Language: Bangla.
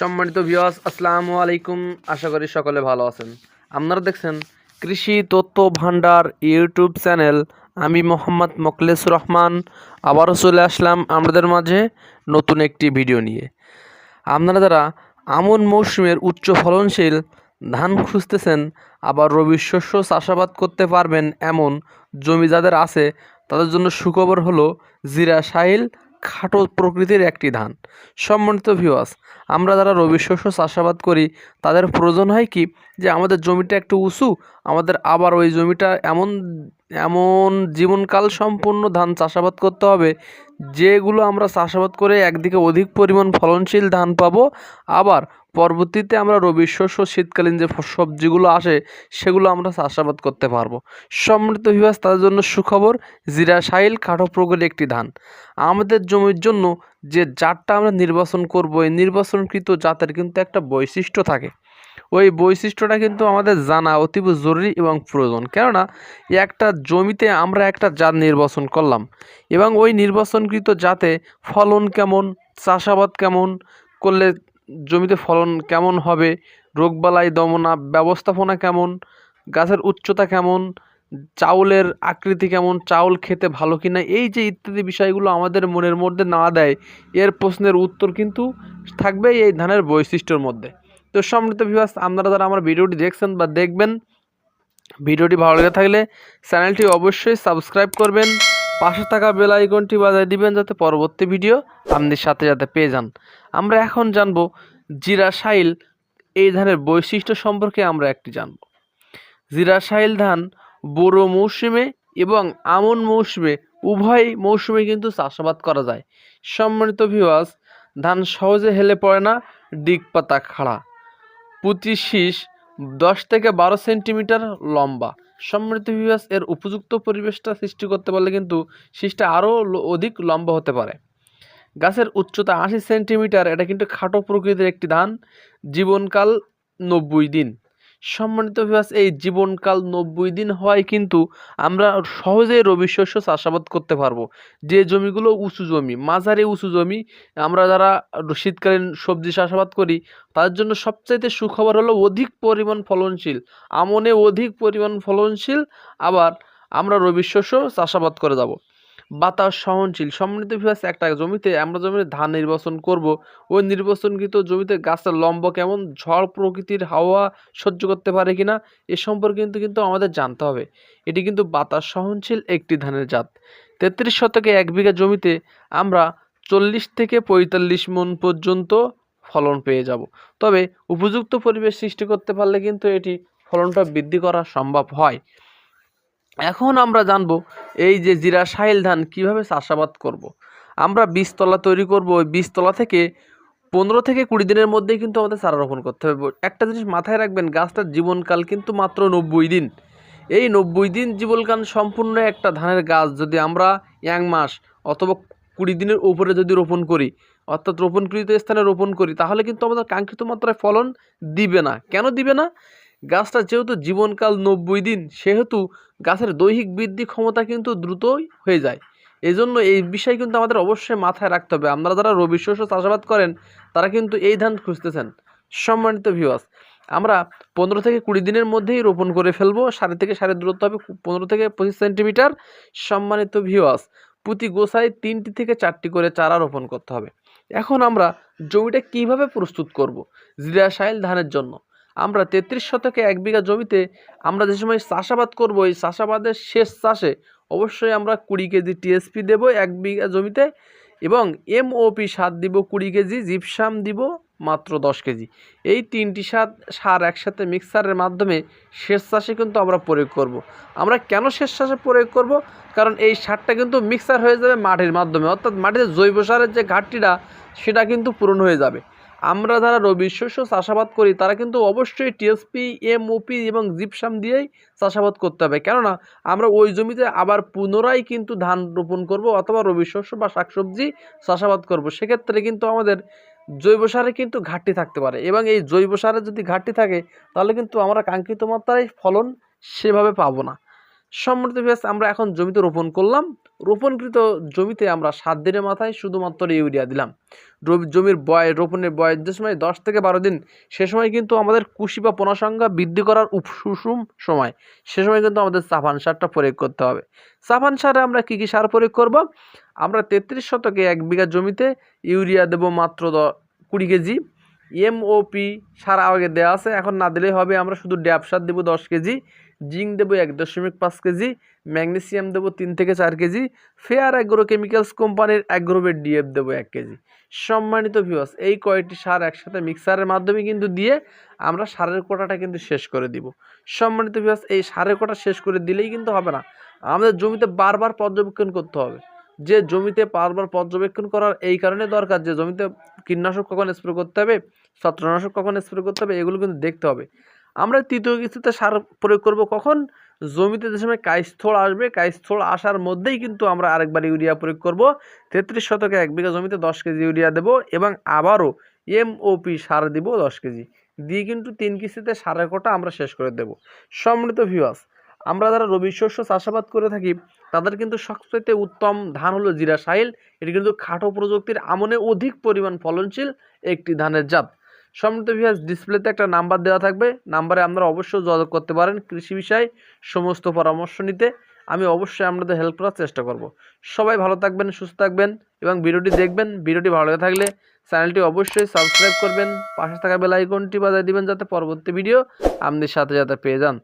সম্মানিত ভিওয়াস আসসালামু আলাইকুম। আশা করি সকলে ভালো আছেন। আপনারা দেখছেন কৃষি তথ্য ভান্ডার ইউটিউব চ্যানেল। আমি মোহাম্মদ মোকলেস রহমান। আবারও চলে আসলাম আমাদের মাঝে নতুন একটি ভিডিও নিয়ে। আপনারা যারা আমন মৌসুমের উচ্চ ফলনশীল ধান খুঁজতেছেন, আবার রবি শস্য চাষাবাদ করতে পারবেন এমন জমি যাদের আছে, তাদের জন্য সুখবর হলো জিরা সাহিল খাটো প্রকৃতির একটি ধান। সম্মানিত ভিওয়াস আমরা যারা রবি শস্য চাষাবাদ করি, তাদের প্রয়োজন হয় কি? যে আমাদের জমিটা একটু উঁচু, আমাদের আবার ওই জমিটা এমন এমন জীবনকাল সম্পূর্ণ ধান চাষাবাদ করতে হবে যেগুলো আমরা চাষাবাদ করে একদিকে অধিক পরিমাণ ফলনশীল ধান পাবো, আবার পরবর্তীতে আমরা রবি শস্য, শীতকালীন যে সবজিগুলো আসে, সেগুলো আমরা চাষাবাদ করতে পারব। সম্মিলিত বিভাস তাদের জন্য সুখবর, জিরা সাইল খাটো প্রকৃতির একটি ধান। আমাদের জমির জন্য যে জাতটা আমরা নির্বাচন করব, এই নির্বাচনকৃত জাতের কিন্তু একটা বৈশিষ্ট্য থাকে। ওই বৈশিষ্ট্যটা কিন্তু আমাদের জানা অতীব জরুরি এবং প্রয়োজন। কেননা, একটা জমিতে আমরা একটা জাত নির্বাচন করলাম এবং ওই নির্বাচনকৃত জাতে ফলন কেমন, চাষাবাদ কেমন, করলে জমিতে ফলন কেমন হবে, রোগবালাই দমনা ব্যবস্থাপনা কেমন, গাছের উচ্চতা কেমন, চাউলের আকৃতি কেমন, চাউল খেতে ভালো কি না এই যে ইত্যাদি বিষয়গুলো আমাদের মনের মধ্যে না দেয়, এর প্রশ্নের উত্তর কিন্তু থাকবে এই ধানের বৈশিষ্ট্যের মধ্যে। তো সম্মিলিত বিভাস আপনারা যারা আমার ভিডিওটি দেখছেন বা দেখবেন, ভিডিওটি ভালো লেগে থাকলে চ্যানেলটি অবশ্যই সাবস্ক্রাইব করবেন, পাশে থাকা বেল আইকনটি বাজায় দিবেন যাতে পরবর্তী ভিডিও আপনাদের সাথে যাতে পেয়ে যান। আমরা এখন জানব জিরা সাইল এই ধানের বৈশিষ্ট্য সম্পর্কে আমরা একটি জানব। জিরা সাইল ধান বোরো মৌসুমে এবং আমন মৌসুমে, উভয় মৌসুমে কিন্তু চাষাবাদ করা যায়। সম্মানিত ভিওয়াস ধান সহজে হেলে পড়ে না ডিগ পাতা খাড়া। প্রতি শীষ দশ থেকে বারো সেন্টিমিটার লম্বা। সমৃদ্ধ বিভাস এর উপযুক্ত পরিবেশটা সৃষ্টি করতে পারলে কিন্তু শীষটা আরও অধিক লম্বা হতে পারে। গাছের উচ্চতা আশি সেন্টিমিটার, এটা কিন্তু খাটো প্রকৃতির একটি ধান। জীবনকাল নব্বই দিন। সম্মানিত বিভাস এই জীবনকাল নব্বই দিন হওয়ায় কিন্তু আমরা সহজেই রবি শস্য চাষাবাদ করতে পারব। যে জমিগুলো উঁচু জমি, মাঝারি উঁচু জমি, আমরা যারা শীতকালীন সবজি চাষাবাদ করি তার জন্য সবচাইতে সুখবর হলো অধিক পরিমাণ ফলনশীল। আমনে অধিক পরিমাণ ফলনশীল, আবার আমরা রবি শস্য চাষাবাদ করে যাব। বাতাস সহনশীল। সম্মানিত বিভাস একটা জমিতে, আমরা জমিতে ধান নির্বাচন করব। ওই নির্বাচনকৃত জমিতে গাছের লম্ব কেমন, ঝড় প্রকৃতির হাওয়া সহ্য করতে পারে কিনা, এ সম্পর্কে কিন্তু কিন্তু আমাদের জানতে হবে। এটি কিন্তু বাতাস সহনশীল একটি ধানের জাত। তেত্রিশ শতকে এক বিঘা জমিতে আমরা চল্লিশ থেকে পঁয়তাল্লিশ মন পর্যন্ত ফলন পেয়ে যাব। তবে উপযুক্ত পরিবেশ সৃষ্টি করতে পারলে কিন্তু এটি ফলনটা বৃদ্ধি করা সম্ভব হয়। এখন আমরা জানব এই যে জিরা সাহিল ধান কীভাবে চাষাবাদ করব। আমরা বীজতলা তৈরি করব, ওই বীজতলা থেকে পনেরো থেকে কুড়ি দিনের মধ্যেই কিন্তু আমাদের চারা রোপণ করতে হবে। একটা জিনিস মাথায় রাখবেন, গাছটার জীবনকাল কিন্তু মাত্র নব্বই দিন। এই নব্বই দিন জীবনকাল সম্পূর্ণ একটা ধানের গাছ যদি আমরা এক মাস অথবা কুড়ি দিনের উপরে যদি রোপণ করি, অর্থাৎ রোপণকৃত স্থানে রোপণ করি, তাহলে কিন্তু আমাদের কাঙ্ক্ষিত মাত্রায় ফলন দিবে না। কেন দিবে না? গাছটা যেহেতু জীবনকাল নব্বই দিন, সেহেতু গাছের দৈহিক বৃদ্ধি ক্ষমতা কিন্তু দ্রুতই হয়ে যায়। এই জন্য এই বিষয় কিন্তু আমাদের অবশ্যই মাথায় রাখতে হবে। আপনারা যারা রবি শস্য চাষাবাদ করেন, তারা কিন্তু এই ধান খুঁজতেছেন। সম্মানিত ভিউয়ার্স আমরা পনেরো থেকে কুড়ি দিনের মধ্যেই রোপণ করে ফেলব। সাড়ে থেকে সাড়ে দূরত্ব হবে, পনেরো থেকে পঁচিশ সেন্টিমিটার। সম্মানিত ভিউয়ার্স প্রতি গোসায় তিনটি থেকে চারটি করে চারা রোপণ করতে হবে। এখন আমরা জমিটা কীভাবে প্রস্তুত করব? জিরা সাইল ধানের জন্য। আমরা তেত্রিশ শতকে এক বিঘা জমিতে আমরা যে সময় চাষাবাদ করব, এই চাষাবাদের শেষ চাষে অবশ্যই আমরা কুড়ি কেজি টিএসপি দেবো এক বিঘা জমিতে এবং এমওপি সার দিব কুড়ি কেজি, জিপসাম দিব মাত্র দশ কেজি। এই তিনটি সার সার একসাথে মিক্সারের মাধ্যমে শেষ চাষে কিন্তু আমরা প্রয়োগ করব। আমরা কেন শেষ চাষে প্রয়োগ করব? কারণ এই সারটা কিন্তু মিক্সার হয়ে যাবে মাটির মাধ্যমে। অর্থাৎ মাটিতে জৈব সারের যে ঘাটতিটা, সেটা কিন্তু পূরণ হয়ে যাবে। আমরা যারা রবি শস্য চাষাবাদ করি, তারা কিন্তু অবশ্যই টিএসপি এমওপি এবং জিপসাম দিয়েই চাষাবাদ করতে হবে। কেননা, আমরা ওই জমিতে আবার পুনরায় কিন্তু ধান রোপণ করব অথবা রবি শস্য বা শাকসবজি চাষাবাদ করব। সেক্ষেত্রে কিন্তু আমাদের জৈব সারে কিন্তু ঘাটতি থাকতে পারে এবং এই জৈব সারের যদি ঘাটতি থাকে, তাহলে কিন্তু আমরা কাঙ্ক্ষিত মাত্রায় ফলন সেভাবে পাবো না। সম্মানিত ভিউয়ার্স আমরা এখন জমিতে রোপণ করলাম। রোপণকৃত জমিতে আমরা সাত দিনের মাথায় শুধুমাত্র ইউরিয়া দিলাম। জমির বয়স রোপণের বয়স যে সময় দশ থেকে বারো দিন, সে সময় কিন্তু আমাদের কুশি বা পোনা সংখ্যা বৃদ্ধি করার সুষম সময়। সে সময় কিন্তু আমাদের সাফান সারটা প্রয়োগ করতে হবে। সাফান সারে আমরা কী কী সার প্রয়োগ করব? আমরা তেত্রিশ শতকে এক বিঘা জমিতে ইউরিয়া দেবো মাত্র দ কুড়ি কেজি। এমওপি সার আগে দেওয়া আছে, এখন না দিলেই হবে। আমরা শুধু ড্যাপ সার দেবো দশ কেজি। জিঙ্ক দেবো এক দশমিক পাঁচ কেজি, ম্যাগনেসিয়াম দেবো তিন থেকে চার কেজি, ফেয়ার অ্যাগ্রো কেমিক্যালস কোম্পানির অ্যাগ্রোবেট ডিএফ দেবো এক কেজি। সম্মানিত ভিউয়ার্স এই কয়েকটি সার একসাথে মিক্সারের মাধ্যমে কিন্তু দিয়ে আমরা সারের কোটাটা কিন্তু শেষ করে দিব। সম্মানিত ভিউয়ার্স এই সারের কোটা শেষ করে দিলেই কিন্তু হবে না। আমাদের জমিতে বারবার পর্যবেক্ষণ করতে হবে। যে জমিতে বারবার পর্যবেক্ষণ করার এই কারণে দরকার, যে জমিতে কীটনাশক কখন স্প্রে করতে হবে, ছত্রনাশক কখন স্প্রে করতে হবে, এগুলো কিন্তু দেখতে হবে। আমরা তৃতীয় কিস্তিতে সার প্রয়োগ করব কখন? জমিতে যে সময় কাইস্থল আসবে, কাইস্থল আসার মধ্যেই কিন্তু আমরা আরেকবার ইউরিয়া প্রয়োগ করব। তেত্রিশ শতকে এক বিঘা জমিতে দশ কেজি ইউরিয়া দেবো এবং আবারও এমওপি সার দিব দশ কেজি। দিয়ে কিন্তু তিন কিস্তিতে সারের কোটা আমরা শেষ করে দেব। সম্মিলিত ভিউয়ার্স আমরা যারা রবি শস্য চাষাবাদ করে থাকি, তাদের কিন্তু সবচেয়ে উত্তম ধান হলো জিরা সাহিল এটি কিন্তু খাটো প্রযুক্তির আমনে অধিক পরিমাণ ফলনশীল একটি ধানের জাত। সম্মিলিত ভিউয়ার্স ডিসপ্লেতে একটা নাম্বার দেওয়া থাকবে। নাম্বারে আপনারা অবশ্যই যোগাযোগ করতে পারেন। কৃষি বিষয়ে সমস্ত পরামর্শ নিতে আমি অবশ্যই আপনাদের হেল্প করার চেষ্টা করব। সবাই ভালো থাকবেন, সুস্থ থাকবেন এবং ভিডিওটি দেখবেন। ভিডিওটি ভালো লাগে থাকলে চ্যানেলটি অবশ্যই সাবস্ক্রাইব করবেন। পাশে থাকা বেল আইকনটি বাজায় দিবেন যাতে পরবর্তী ভিডিও আপনি সাথে সাথে পেয়ে যান।